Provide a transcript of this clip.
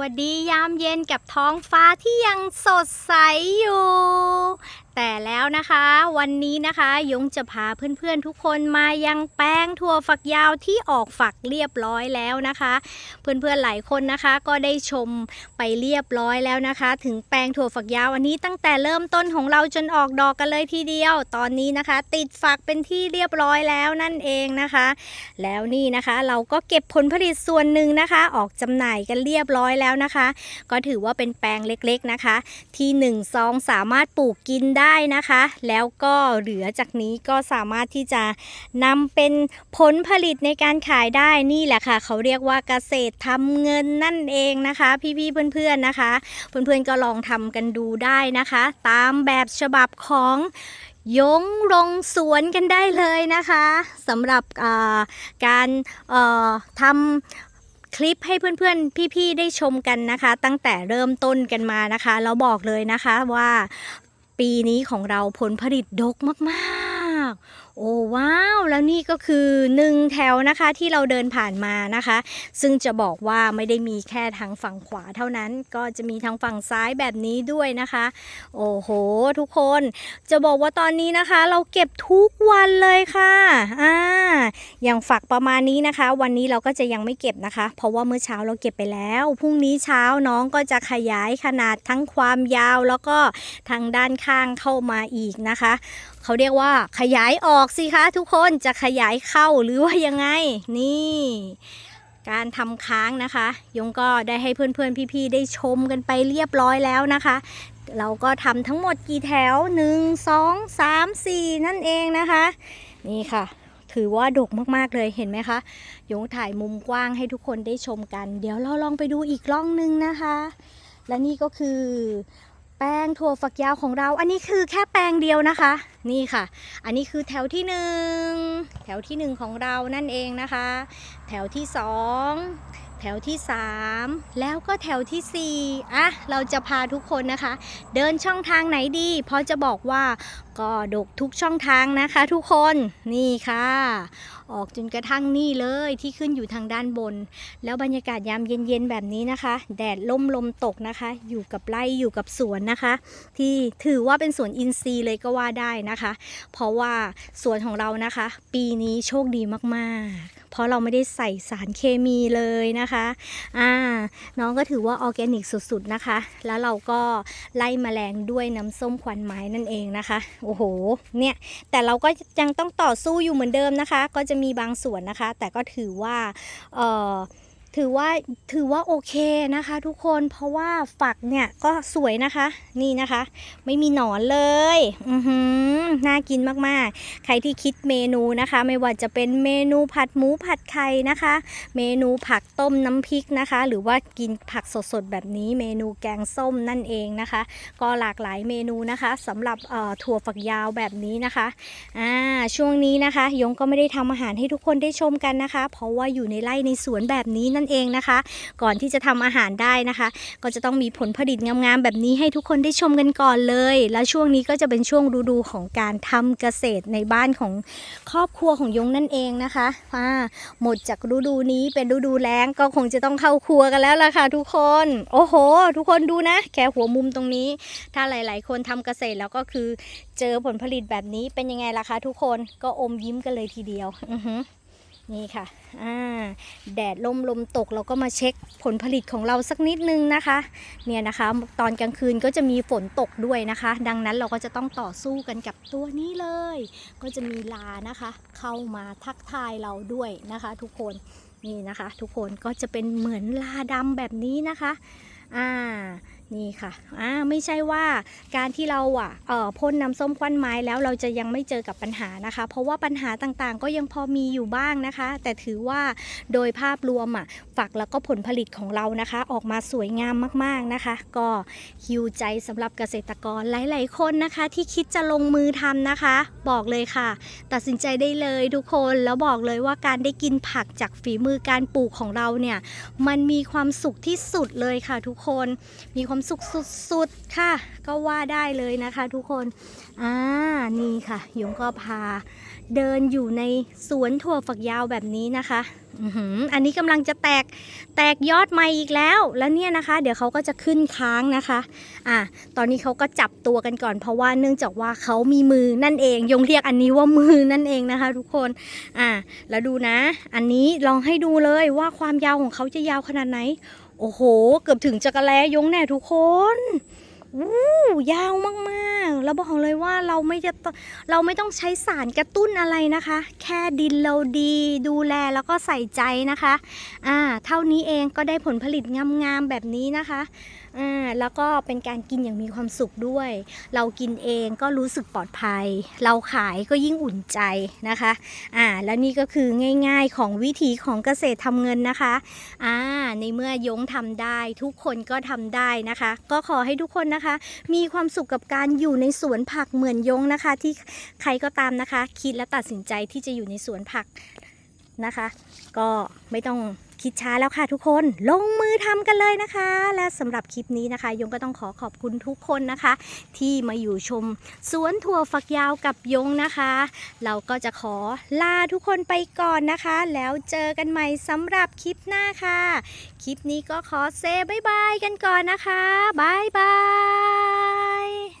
วัสดียามเย็นกับท้องฟ้าที่ยังสดใสอยู่ แต่แล้วนะคะวันนี้นะคะยงจะพาเพื่อนๆทุกคนมายังแป้งถั่วฝักยาวที่ออกฝักเรียบร้อยแล้วนะคะ เพื่อนๆหลายคนนะคะก็ได้ชมไปเรียบร้อยแล้วนะคะ ถึงแปลงถั่วฝักยาวอันนี้ตั้งแต่เริ่มต้นของเราจนออกดอกกันเลยทีเดียว ตอนนี้นะคะ ติดฝักเป็นที่เรียบร้อยแล้วนั่นเองนะคะ แล้วนี่นะคะเราก็เก็บผลผลิตส่วนหนึ่งนะคะ ออกจำหน่ายกันเรียบร้อยแล้วนะคะ ก็ถือว่าเป็นแปลงเล็กๆนะคะ ที่1นซองสามารถปลูกกินได้ได้นะคะ แล้วก็เหลือจากนี้ก็สามารถที่จะนำเป็นผลผลิตในการขายได้นี่แหละค่ะ เขาเรียกว่าเกษตรทำเงินนั่นเองนะคะ พี่ๆเพื่อนๆนะคะ เพื่อนๆก็ลองทำกันดูได้นะคะ ตามแบบฉบับของยงลงสวนกันได้เลยนะคะสำหรับการทำคลิปให้เพื่อนๆ พี่ๆ ได้ชมกันนะคะ ตั้งแต่เริ่มต้นกันมานะคะแล้วบอกเลยนะคะว่า ปีนี้ของเราผลผลิตดกมากๆโอ้ว้าวแล้วนี่ก็คือหนึ่งแถวนะคะที่เราเดินผ่านมานะคะ ซึ่งจะบอกว่าไม่ได้มีแค่ทางฝั่งขวาเท่านั้นก็จะมีทางฝั่งซ้ายแบบนี้ด้วยนะคะ โอ้โห ทุกคนจะบอกว่าตอนนี้นะคะ เราเก็บทุกวันเลยค่ะอ่าอย่างฝักประมาณนี้นะคะ วันนี้เราก็จะยังไม่เก็บนะคะ เพราะว่าเมื่อเช้าเราเก็บไปแล้วพรุ่งนี้เช้าน้องก็จะขยายขนาดทั้งความยาวแล้วก็ทางด้านข้างเข้ามาอีกนะคะ เขาเรียกว่าขยายออกอกสิคะทุกคนจะขยายเข้าหรือว่ายังไง นี่ การทำค้างนะคะ ยงก็ได้ให้เพื่อนๆพี่ๆได้ชมกันไปเรียบร้อยแล้วนะคะ เราก็ทำทั้งหมดกี่แถว 1 2 3 4 นั่นเองนะคะ นี่ค่ะถือว่าดกมากๆเลยเห็นไหมคะยงถ่ายมุมกว้างให้ทุกคนได้ชมกัน เดี๋ยวเราลองไปดูอีกล่องหนึงนะคะ และนี่ก็คือ แป้งถั่วฝักยาวของเรา อันนี้คือแค่แปลงเดียวนะคะ นี่ค่ะ อันนี้คือแถวที่หนึ่งแถวที่หนึ่งของเรานั่นเองนะคะ แถวที่สอง แถวที่สามแล้วก็แถวที่สี่อะเราจะพาทุกคนนะคะ เดินช่องทางไหนดีเพราะจะบอกว่าก็ดกทุกช่องทางนะคะทุกคนนี่ค่ะ ออกจนกระทั่งนี่เลยที่ขึ้นอยู่ทางด้านบน แล้วบรรยากาศยามเย็นๆแบบนี้นะคะ แดดล่มลมตกนะคะ อยู่กับไร่อยู่กับสวนนะคะ ที่ถือว่าเป็นสวนอินทรีย์เลยก็ว่าได้นะคะ เพราะว่าสวนของเรานะคะ ปีนี้โชคดีมากๆ เพราะเราไม่ได้ใส่สารเคมีเลยนะคะอ่าน้องก็ถือว่าออร์แกนิกสุดๆนะคะ แล้วเราก็ไล่แมลงด้วยน้ำส้มควันไม้นั่นเองนะคะ โอ้โหเนี่ยแต่เราก็ยังต้องต่อสู้อยู่เหมือนเดิมนะคะ ก็จะมีบางส่วนนะคะ แต่ก็ถือว่าเอ่อ ถือว่าถือว่าโอเคนะคะทุกคนเพราะว่าฝักเนี่ยก็สวยนะคะ นี่นะคะ ไม่มีหนอนเลยอือหือน่ากินมากๆ ใครที่คิดเมนูนะคะ ไม่ว่าจะเป็นเมนูผัดหมูผัดไข่นะคะ เมนูผักต้มน้ำพริกนะคะ หรือว่ากินผักสดๆแบบนี้ เมนูแกงส้มนั่นเองนะคะ ก็หลากหลายเมนูนะคะสำหรับถั่วฝักยาวแบบนี้นะคะอ่าช่วงนี้นะคะ ยงก็ไม่ได้ทำอาหารให้ทุกคนได้ชมกันนะคะ เพราะว่าอยู่ในไร่ในสวนแบบนี้นั่นเองนะคะ ก่อนที่จะทำอาหารได้นะคะ ก็จะต้องมีผลผลิตงามๆแบบนี้ให้ทุกคนได้ชมกันก่อนเลย แล้วช่วงนี้ก็จะเป็นช่วงฤดูของการทำเกษตรในบ้านของครอบครัวของยงนั่นเองนะคะอ่าหมดจากฤดูนี้เป็นฤดูแล้งก็คงจะต้องเข้าครัวกันแล้วล่ะค่ะทุกคน โอ้โห ทุกคนดูนะ แค่หัวมุมตรงนี้ ถ้าหลาย ๆ คนทำเกษตรแล้วก็คือเจอผลผลิตแบบนี้เป็นยังไงล่ะคะทุกคนก็อมยิ้มกันเลยทีเดียว อือหือ นี่ค่ะอ่าแดดลมลมตกเราก็มาเช็คผลผลิตของเราสักนิดนึงนะคะ เนี่ยนะคะ ตอนกลางคืนก็จะมีฝนตกด้วยนะคะ ดังนั้นเราก็จะต้องต่อสู้กันกับตัวนี้เลย ก็จะมีลานะคะ เข้ามาทักทายเราด้วยนะคะ ทุกคนนี่นะคะ ทุกคนก็จะเป็นเหมือนลาดำแบบนี้นะคะ อ่า นี่ค่ะอ่าไม่ใช่ว่าการที่เราอะเอ่อพ่นน้ำส้มควันไม้แล้วเราจะยังไม่เจอกับปัญหานะคะ เพราะว่าปัญหาต่างๆ ก็ยังพอมีอยู่บ้างนะคะ แต่ถือว่าโดยภาพรวมอะฝักแล้วก็ผลผลิตของเรานะคะ ออกมาสวยงามมากๆนะคะ ก็ฮิวใจสำหรับเกษตรกรหลาย ๆ คนนะคะ ที่คิดจะลงมือทำนะคะ บอกเลยค่ะ ตัดสินใจได้เลยทุกคนแล้วบอกเลยว่าการได้กินผักจากฝีมือการปลูกของเราเนี่ยมันมีความสุขที่สุดเลยค่ะทุกคนมีความสุขสุดๆค่ะ ก็ว่าได้เลยนะคะทุกคน อ่า นี่ค่ะ ยงก็พา เดินอยู่ในสวนถั่วฝักยาวแบบนี้นะคะออือหืออันนี้กำลังจะแตกแตกยอดใหม่อีกแล้ว แล้วเนี่ยนะคะ เดี๋ยวเขาก็จะขึ้นค้างนะคะ อะ ตอนนี้เขาก็จับตัวกันก่อน เพราะว่าเนื่องจากว่าเขามีมือนั่นเอง ยงเรียกอันนี้ว่ามือนั่นเองนะคะ ทุกคน อะ แล้วดูนะ อันนี้ลองให้ดูเลยว่าความยาวของเขาจะยาวขนาดไหน โอ้โห เกือบถึงจักรแลยงแน่ทุกคนวู้ยาวมากๆ แล้วบอกเลยว่าเราไม่จะตเราไม่ต้องใช้สารกระตุ้นอะไรนะคะ แค่ดินเราดีดูแลแล้วก็ใส่ใจนะคะ อ่า เท่านี้เองก็ได้ผลผลิตงามๆแบบนี้นะคะอ่าแล้วก็เป็นการกินอย่างมีความสุขด้วย เรากินเองก็รู้สึกปลอดภัย เราขายก็ยิ่งอุ่นใจนะคะอ่าแล้วนี่ก็คือง่าย ๆของวิธีของเกษตรทำเงินนะคะอ่าในเมื่อยงทำได้ทุกคนก็ทำได้นะคะ ก็ขอให้ทุกคนนะคะ มีความสุขกับการอยู่ในสวนผักเหมือนยงนะคะ ที่ใครก็ตามนะคะ คิดและตัดสินใจที่จะอยู่ในสวนผักนะคะ ก็ไม่ต้อง คิดช้าแล้วค่ะทุกคนลงมือทำกันเลยนะคะ และสำหรับคลิปนี้นะคะ ยงก็ต้องขอขอบคุณทุกคนนะคะ ที่มาอยู่ชมสวนถั่วฝักยาวกับยงนะคะ เราก็จะขอลาทุกคนไปก่อนนะคะ แล้วเจอกันใหม่สำหรับคลิปหน้าค่ะ คลิปนี้ก็ขอเซบายบายกันก่อนนะคะบายบาย